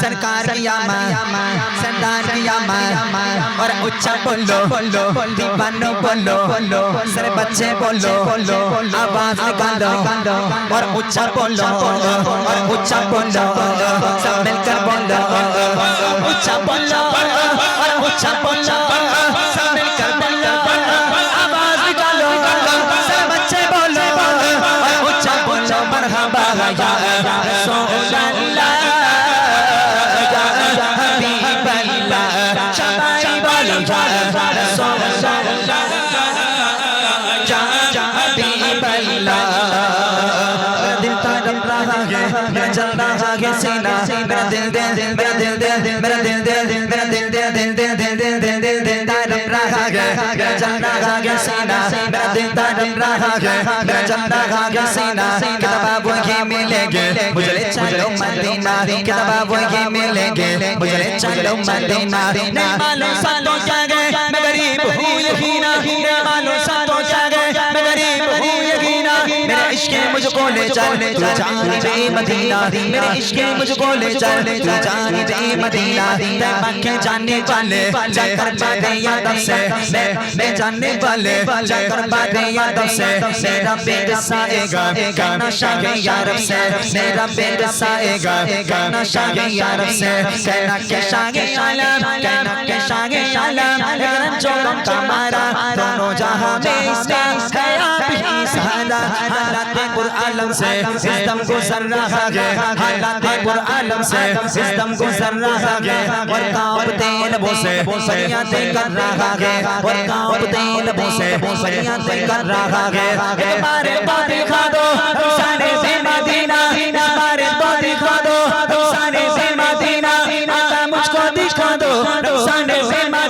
सरकार किया माँ सरदार किया माँ और उच्चा बोलो बोलो दीवानो बोलो बोलो सर बच्चे बोलो बोलो आवाज़ निकालो और उच्चा बोलो और उच्चा बोलो सब मिलकर बोलो उच्चा बोलो और उच्चा बोलो सब मिलकर बोलो आवाज़ निकालो सर बच्चे बोलो और उच्चा बोलो मरहबा या मेरा दिल तड़प रहा है मेरा चल रहा है सीना किताब वही मिलेंगे मुझे ले चलो मदीना किताब वही मिलेंगे मुझे ले चलो मदीना नहीं मालूम सालों क्या गए मैं गरीब हूँ इश्क मुझको ले चल तू जान दे मदीना मेरे इश्क मुझको ले चल तू जान दे मदीना मैं मक्के जाने वाले जाकर बातें याद से मैं मैं जानने वाले जाकर बातें याद से मेरा पेट साएगा गाना शागे यार से मेरा पेट साएगा गाना शागे यार से कहना के शागे आलम कहना के शागे आलम अगर जो गम का मारा दोनों जहां में इसका है आप ही सहारा हालात पुर आलम से सिस्टम गुजर रहा है। आलम से सिस्टम गुजर रहा और कांपते लबों से फरियादें कर रहा है। और कांपते लबों से कर रहा है। एक बार तो दिखा दो सारे दिखा दो सारे दिखा दो, सारे से मदीना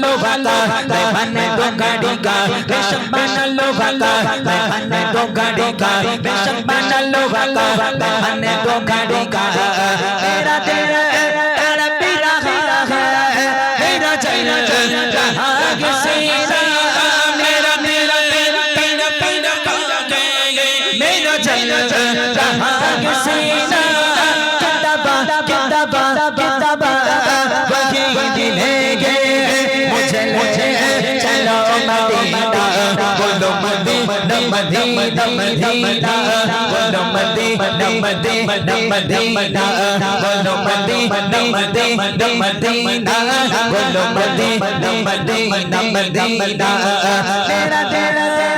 लोहा का दहन दो गाड़ी का रेशम बना लोहा का दहन दो गाड़ी का रेशम बना लोहा का दहन दो गाड़ी का तेरा तेरा तेरा पीरा है तेरा चैना चैना आग Madina Madina Bono Madina Madina Madina Bono Madina Madina Madina Bono Madina Madina Madina Tera Tera Tera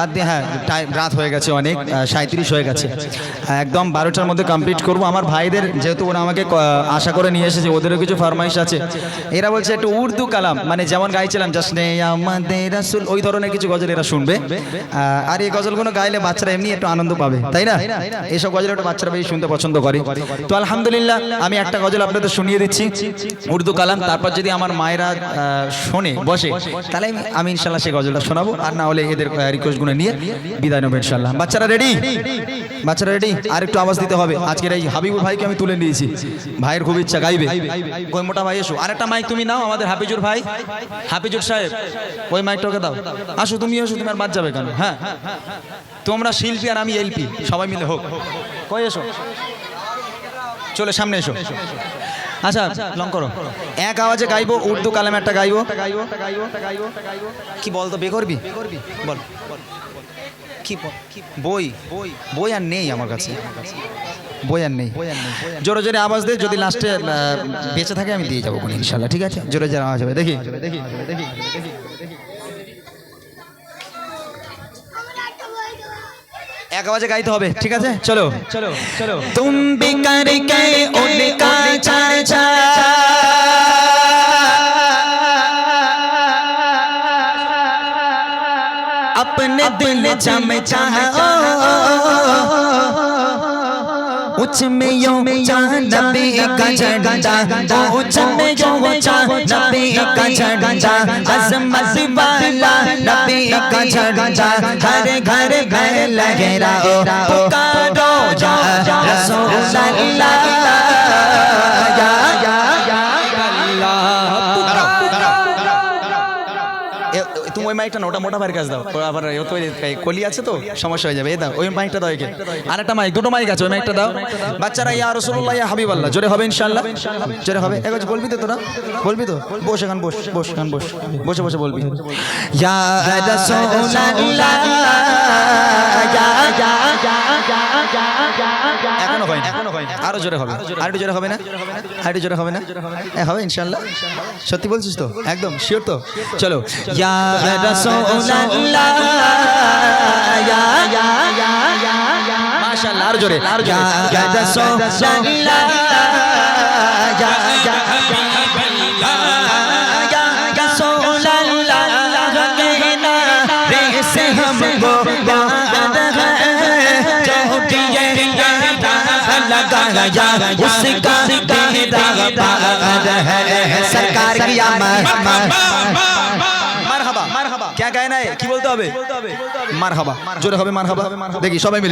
বাদ দিয়ে হ্যাঁ টাইম রাত হয়ে গেছে অনেক সাঁত্রিশ হয়ে গেছে। একদম বারোটার মধ্যে কমপ্লিট করব। আমার ভাইদের, যেহেতু ওরা আমাকে আশা করে নিয়ে এসেছে, ওদেরও কিছু ফরমাইশ আছে। এরা বলছে, একটু উর্দু কালাম। মানে যেমন গাইছিলাম জাসনে আমাদের রাসূল। ওই ধরনের কিছু গজল এরা শুনবে। আর এই গজলগুলো গাইলে বাচ্চারা এমনি একটু আনন্দ পাবে, তাই না? এইসব গজল একটু বাচ্চারা বেশি শুনতে পছন্দ করে। তো আলহামদুলিল্লাহ, আমি একটা গজল আপনাদের শুনিয়ে দিচ্ছি। উর্দু কালাম, তারপর যদি আমার মায়েরা শোনে, বসে, তাহলে আমি- ইনশাল্লাহ সেই গজলটা শোনাবো। আর না হলে এদের রিকোয়েস্টগুলো নিয়ে বিদায় নেব ইনশাল্লাহ বাচ্চারা রেডি বাচ্চারা রেডি আর একটু আওয়াজ দিতে হবে। আজকের এই হাবিবুর ভাইকে আমি তুলে নিয়েছি। ভাইয়ের খুব ইচ্ছা, গাইবে। ওই মোটা ভাই, এসো। আরেকটা মাইক তুমি নাও, আমাদের হাফিজুর ভাই। হাফিজুর সাহেব, ওই মাইকটাকে দাও। আসো, তুমি এসো, তুমি আর বাদ যাবে কেন? হ্যাঁ। তোমরা শিল্পী আর আমি এলপি, সবাই মিলে হোক। কই এসো? চলে, সামনে এসো। আচ্ছা লং করো। এক আওয়াজে গাইবো, উর্দু কালামে একটা গাইবো। কি বল তো বে করবি? বল। বই বই। বই আর নেই আমার কাছে। বই আর নেই। জোরে জোরে আওয়াজ দে, যদি লাস্টে বেঁচে থাকে আমি দিয়ে যাব ইনশাল্লাহ, ঠিক আছে? জোরে জোরে আওয়াজ হবে দেখি দেখি দেখি। এক আওয়াজে গাইতে হবে ঠিক আছে চলো চলো চলো तुम भी करके उनका चर्चा अपने दिल चमचा उच में यो नबी का झंडा उच में यो नबी का झंडा अजमत वाला नबी का झंडा घर घर घर लगे रहो पुकारो जा रसूल अल्लाह ওই মাইকটা না ওটা মোটা ভাইয়ের কাছে দাও। আবার তো কলি আছে তো, সমস্যা হয়ে যাবে। এই দাও, ওই মাইকটা দাও একে। আর একটা মাইক দুটো মাইক আছে, ওই মাইকটা দাও। বাচ্চারা, ইয়া রসুল্লাহ ইয়া হাবিব আল্লাহ জোরে হবে ইনশাল্লাহ জোরে হবে। একবার বলবি তো তোরা? বলবি তো? বসে এখন, বস বস এখন, বস। বসে বসে বলবি। ইয়া এখনও আরও জোরে হবে। আর জোরে হবে না? আরেকটু জোরে হবে না? হবে ইনশাল্লাহ সত্যি বলছিস তো? একদম শিওর তো? চলো। ইয়া रसूल अल्लाह या या या या या মাশাআল্লাহ আর জোরে আর या জোরে रसूल अल्लाह या या या रसूल अल्लाह कहना रे से हमको याद है जो किए लगा या उसका मेरा पार है सरकार की आमद একা নাই? কি বলতে হবে? মার হাবা? জোরে হবে মার হবা দেখি সবাই মিলে।